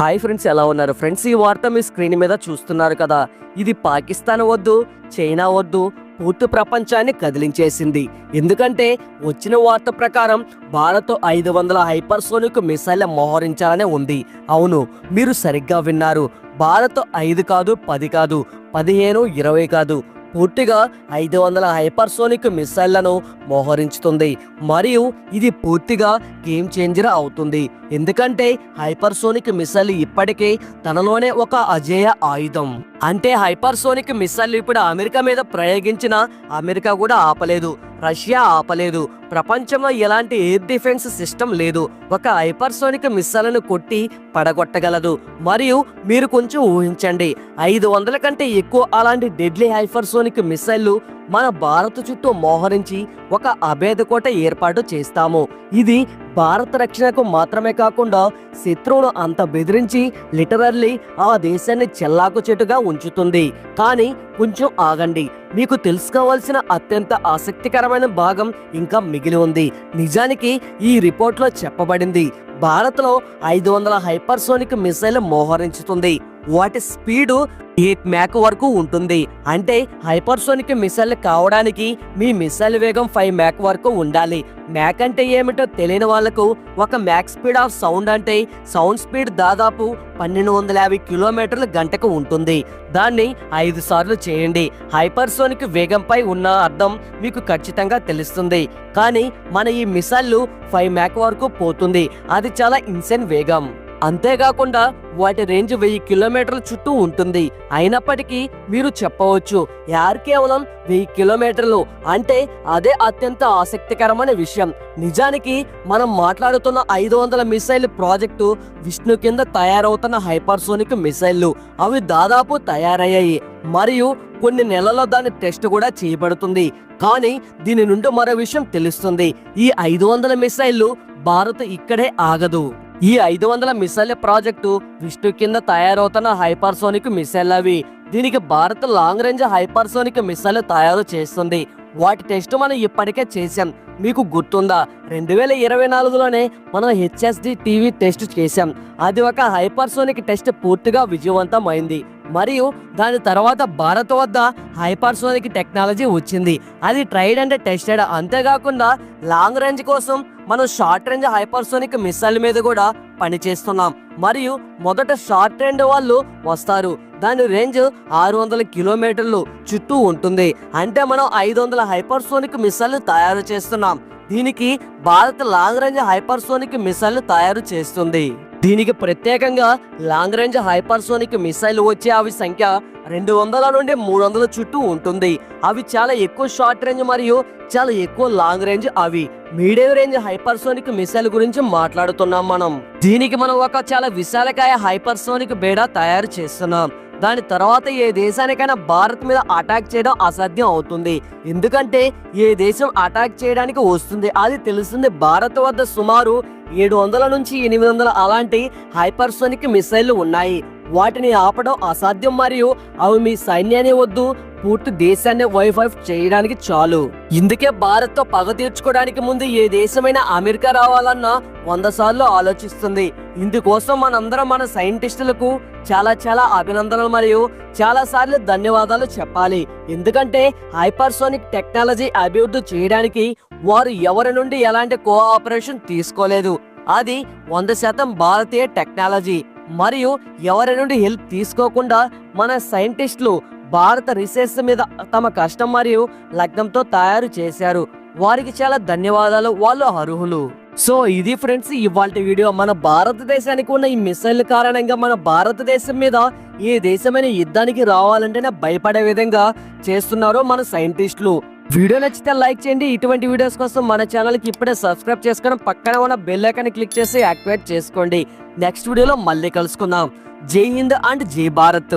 Hi friends ఎలా ఉన్నారు? Friends ఈ వార్త మీ స్క్రీన్ మీద చూస్తున్నారు కదా. ఇది పాకిస్తాన్ వద్దు చైనా వద్దు పూర్తి ప్రపంచాన్ని కదిలించేసింది. ఎందుకంటే వచ్చిన వార్త ప్రకారం భారత్ ఐదు వందల హైపర్సోనిక్ మిసైల్ మోహరించాలనే ఉంది. అవును మీరు సరిగ్గా విన్నారు. భారత్ ఐదు కాదు పది కాదు పదిహేను ఇరవై కాదు. పూర్తిగా ఐదు వందల హైపర్సోనిక్ మిసైళ్ళను మోహరించుతుంది. మరియు ఇది పూర్తిగా గేమ్ చేంజర్ అవుతుంది. ఎందుకంటే హైపర్సోనిక్ మిసైల్ ఇప్పటికే తనలోనే ఒక అజేయ ఆయుధం. అంటే హైపర్సోనిక్ మిసైల్ ఇప్పుడు అమెరికా మీద ప్రయోగించిన అమెరికా కూడా ఆపలేదు రష్యా ఆపలేదు ప్రపంచంలో ఎలాంటి ఎయిర్ డిఫెన్స్ సిస్టమ్ లేదు ఒక హైపర్సోనిక్ మిస్సైల్ను కొట్టి పడగొట్టగలదు. మరియు మీరు కొంచెం ఊహించండి ఐదు వందల కంటే ఎక్కువ అలాంటి డెడ్లీ హైపర్సోనిక్ మిస్సైళ్ళు మన భారత్ చుట్టూ మోహరించి ఒక అభేద కోట ఏర్పాటు చేస్తాము. ఇది భారత రక్షణకు మాత్రమే కాకుండా శత్రువును అంత బెదిరించి లిటరల్లీ ఆ దేశాన్ని చెల్లాకు చెట్టుగా ఉంచుతుంది. కానీ కొంచెం ఆగండి. మీకు తెలుసుకోవాల్సిన అత్యంత ఆసక్తికరమైన భాగం ఇంకా మిగిలి ఉంది. నిజానికి ఈ రిపోర్ట్లో చెప్పబడింది భారత్లో ఐదు వందల హైపర్సోనిక్ మిసైల్ మోహరించుతుంది. వాటి స్పీడు ఎయిట్ మ్యాక్ వరకు ఉంటుంది. అంటే హైపర్సోనిక్ మిసైల్ కావడానికి మీ మిసైల్ వేగం ఫైవ్ మ్యాక్ వరకు ఉండాలి. మ్యాక్ అంటే ఏమిటో తెలియని వాళ్ళకు ఒక మ్యాక్ స్పీడ్ ఆఫ్ సౌండ్ అంటే సౌండ్ స్పీడ్ దాదాపు పన్నెండు వందల యాభై కిలోమీటర్ల గంటకు ఉంటుంది. దాన్ని ఐదు సార్లు చేయండి. హైపర్సోనిక్ వేగంపై ఉన్న అర్థం మీకు ఖచ్చితంగా తెలుస్తుంది. కానీ మన ఈ మిసైల్ ఫైవ్ మ్యాక్ వరకు పోతుంది. అది చాలా ఇన్సెన్ వేగం. అంతేకాకుండా వాటి రేంజ్ వెయ్యి కిలోమీటర్ల చుట్టూ ఉంటుంది. అయినప్పటికీ మీరు చెప్పవచ్చు యార్ కేవలం వెయ్యి కిలోమీటర్లు అంటే అదే అత్యంత ఆసక్తికరమైన విషయం. నిజానికి మనం మాట్లాడుతున్న ఐదు వందల మిసైల్ ప్రాజెక్టు విష్ణు కింద తయారవుతున్న హైపర్సోనిక్ మిసైళ్ళు అవి దాదాపు తయారయ్యాయి. మరియు కొన్ని నెలల్లో దాని టెస్ట్ కూడా చేయబడుతుంది. కానీ దీని నుండి మరో విషయం తెలుస్తుంది. ఈ ఐదు వందల మిసైళ్ళు భారత్ ఇక్కడే ఆగదు. ఈ ఐదు వందల మిసైల్ ప్రాజెక్టు విష్ణు కింద తయారవుతున్న హైపర్సోనిక్ మిసైల్ అవి. దీనికి Bharat long range hypersonic missile తయారు చేస్తుంది. వాటి టెస్ట్ మనం ఇప్పటికే చేశాం. మీకు గుర్తుందా? రెండు వేల ఇరవై నాలుగులోనే మనం హెచ్ఎస్డి టీవీ టెస్ట్ చేశాం. అది ఒక హైపర్సోనిక్ టెస్ట్ పూర్తిగా విజయవంతం అయింది మరియు దాని తర్వాత భారత్ వద్ద హైపర్సోనిక్ టెక్నాలజీ వచ్చింది. అది ట్రైడ్ అండ్ టెస్టెడ్. అంతేకాకుండా లాంగ్ రేంజ్ కోసం మనం షార్ట్ రేంజ్ హైపర్సోనిక్ మిసైల్ మీద కూడా పనిచేస్తున్నాం మరియు మొదట షార్ట్ రేంజ్ వాళ్ళు వస్తారు. దాని రేంజ్ ఆరు వందల కిలోమీటర్లు చుట్టూ ఉంటుంది. అంటే మనం ఐదు వందల హైపర్సోనిక్ మిసైల్ తయారు చేస్తున్నాం. దీనికి Bharat long range hypersonic missile తయారు చేస్తుంది. దీనికి ప్రత్యేకంగా లాంగ్ రేంజ్ హైపర్సోనిక్ మిసైల్ వచ్చే అవి సంఖ్య రెండు వందల నుండి మూడు వందల చుట్టూ ఉంటుంది. అవి చాలా ఎక్కువ షార్ట్ రేంజ్ మరియు చాలా ఎక్కువ లాంగ్ రేంజ్ అవి. మీడియం రేంజ్ హైపర్సోనిక్ మిసైల్ గురించి మాట్లాడుతున్నాం మనం. దీనికి మనం ఒక చాలా విశాలకాయ హైపర్సోనిక్ బేడా తయారు చేస్తున్నాం. దాని తర్వాత ఏ దేశానికైనా భారత్ మీద అటాక్ చేయడం అసాధ్యం అవుతుంది. ఎందుకంటే ఏ దేశం అటాక్ చేయడానికి వస్తుంది అది తెలుస్తుంది. భారత్ వద్ద సుమారు ఏడు వందల నుంచి ఎనిమిది వందల అలాంటి హైపర్సోనిక్ మిసైళ్ళు ఉన్నాయి. వాటిని ఆపడం అసాధ్యం మరియు అవి మీ సైన్యాన్ని వద్దు పూర్తి దేశాన్ని వైఫై చేయడానికి చాలు. ఇందుకే భారత్తో పగ తీర్చుకోవడానికి ముందు ఏ దేశమైనా అమెరికా రావాలన్నా వంద సార్లు ఆలోచిస్తుంది. ఇందుకోసం మనందరం మన సైంటిస్టులకు చాలా చాలా అభినందనలు మరియు చాలా సార్లు ధన్యవాదాలు చెప్పాలి. ఎందుకంటే హైపర్సోనిక్ టెక్నాలజీ అభివృద్ధి చేయడానికి వారు ఎవరి నుండి ఎలాంటి కోఆపరేషన్ తీసుకోలేదు. అది వంద శాతం భారతీయ టెక్నాలజీ. మరియు ఎవరి నుండి హెల్ప్ తీసుకోకుండా మన సైంటిస్టులు భారత రీసెర్చ్ మీద తమ కష్టం మరియు లగ్నంతో తయారు చేశారు. వారికి చాలా ధన్యవాదాలు. వాళ్ళు అర్హులు. సో ఇది ఫ్రెండ్స్ ఇవాళ వీడియో. మన భారతదేశానికి ఉన్న ఈ మిసైల్ కారణంగా మన భారతదేశం మీద ఏ దేశమైన యుద్ధానికి రావాలంటేనే భయపడే విధంగా చేస్తున్నారు మన సైంటిస్టులు. వీడియో నచ్చితే లైక్ చేయండి. ఇటువంటి వీడియోస్ కోసం మన ఛానల్కి ఇప్పుడే సబ్స్క్రైబ్ చేసుకుని పక్కన ఉన్న బెల్ ఐకాన్ క్లిక్ చేసి యాక్టివేట్ చేసుకోండి. నెక్స్ట్ వీడియోలో మళ్ళీ కలుసుకుందాం. జై హింద్ అండ్ జై భారత్.